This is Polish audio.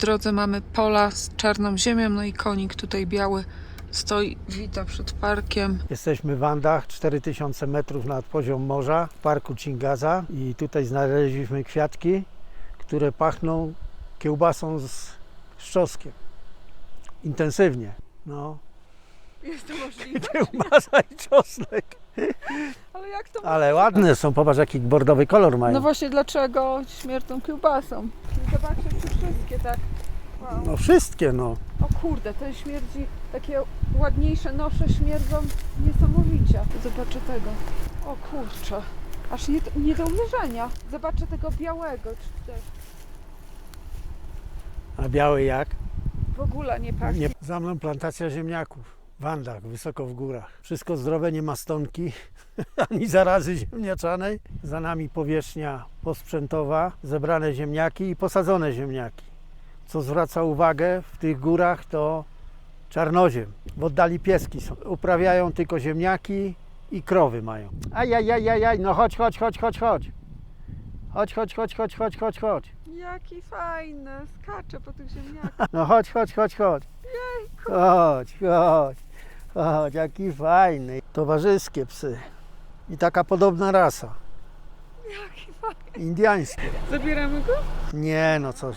W drodze mamy pola z czarną ziemią, no i konik tutaj biały stoi, wita przed parkiem. Jesteśmy w Andach, 4000 metrów nad poziom morza, w parku Cingaza i tutaj znaleźliśmy kwiatki, które pachną kiełbasą z szczoskiem. Intensywnie. No, Jest to możliwe? kiełbasa i czosnek. Ale jak to Ale ładne są, popatrz jaki bordowy kolor mają. No właśnie dlaczego śmierdzą kiełbasą? Zobaczcie, czy wszystkie tak. Wow. No wszystkie no. O kurde, ten śmierdzi, takie ładniejsze nosze śmierdzą niesamowicie. Zobaczę tego. O kurczę, aż nie, nie do uwierzenia. Zobaczę tego białego, czy też A biały jak? w ogóle nie pachnie. Nie. Za mną plantacja ziemniaków. W Andach, wysoko w górach. Wszystko zdrowe, nie ma stonki, ani zarazy ziemniaczanej. Za nami powierzchnia posprzętowa, zebrane ziemniaki i posadzone ziemniaki. Co zwraca uwagę w tych górach to czarnoziem. W oddali pieski są. Uprawiają tylko ziemniaki i krowy mają. Ajajajajaj, no chodź, chodź, chodź, chodź, chodź. Chodź, chodź, chodź, chodź, chodź, chodź, chodź. Jaki fajny, skacze po tych ziemniakach. No chodź, chodź, chodź, chodź. Chodź, chodź. Chodź, jaki fajny. Towarzyskie psy. I taka podobna rasa. Jaki fajny. Indiańskie. Zabieramy go? Nie no coś.